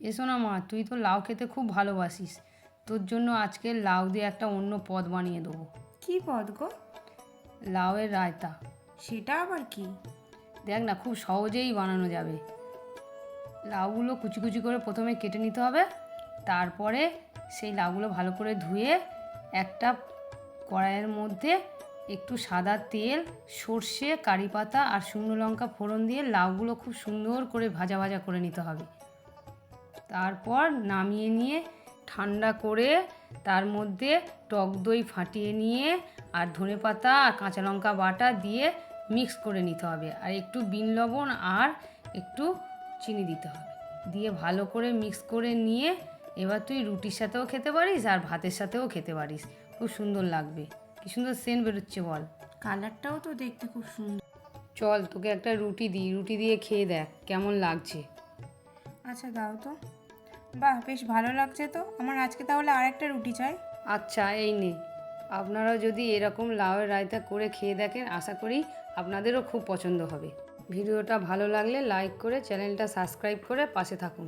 এসো না মা তুই তো লাউ খেতে খুব ভালোবাসিস। তোর জন্য আজকে লাউ দিয়ে একটা অন্য পদ বানিয়ে দেবো। কি পদ গো? লাউয়ের রায়তা। সেটা আবার কি? দেখ না খুব সহজেই বানানো যাবে। লাউগুলো কুচি কুচি করে প্রথমে কেটে নিতে হবে। তারপরে সেই লাউগুলো ভালো করে ধুয়ে একটা কড়াইয়ের মধ্যে একটু সাদা তেল সর্ষে কারি পাতা আর শুকনো লঙ্কা ফোড়ন দিয়ে লাউগুলো খুব সুন্দর করে ভাজা ভাজা করে নিতে হবে। তারপর নামিয়ে নিয়ে ঠান্ডা করে তার মধ্যে টক দই ফাটিয়ে নিয়ে আর ধনে পাতা আর কাঁচা লঙ্কা বাটা দিয়ে মিক্স করে নিতে হবে। আর একটু বিন লবণ আর একটু চিনি দিতে হবে। দিয়ে ভালো করে মিক্স করে নিয়ে এবার তুই রুটির সাথেও খেতে পারিস আর ভাতের সাথেও খেতে পারিস। খুব সুন্দর লাগবে। কি সুন্দর সেন্ট বেরোচ্ছে বল। কালারটাও তো দেখতে খুব সুন্দর। চল তোকে একটা রুটি দিই। রুটি দিয়ে খেয়ে দেখ কেমন লাগছে। আচ্ছা দাও তো। বাহ, বেশ ভালো লাগছে তো। আমার আজকে তাহলে আরেকটা রুটি চাই। আচ্ছা এই নে আপনারাও যদি এরকম লাউয়ের রায়তা করে খেয়ে দেখেন, আশা করি আপনাদেরও খুব পছন্দ হবে। ভিডিওটা ভালো লাগলে লাইক করে চ্যানেলটা সাবস্ক্রাইব করে পাশে থাকুন।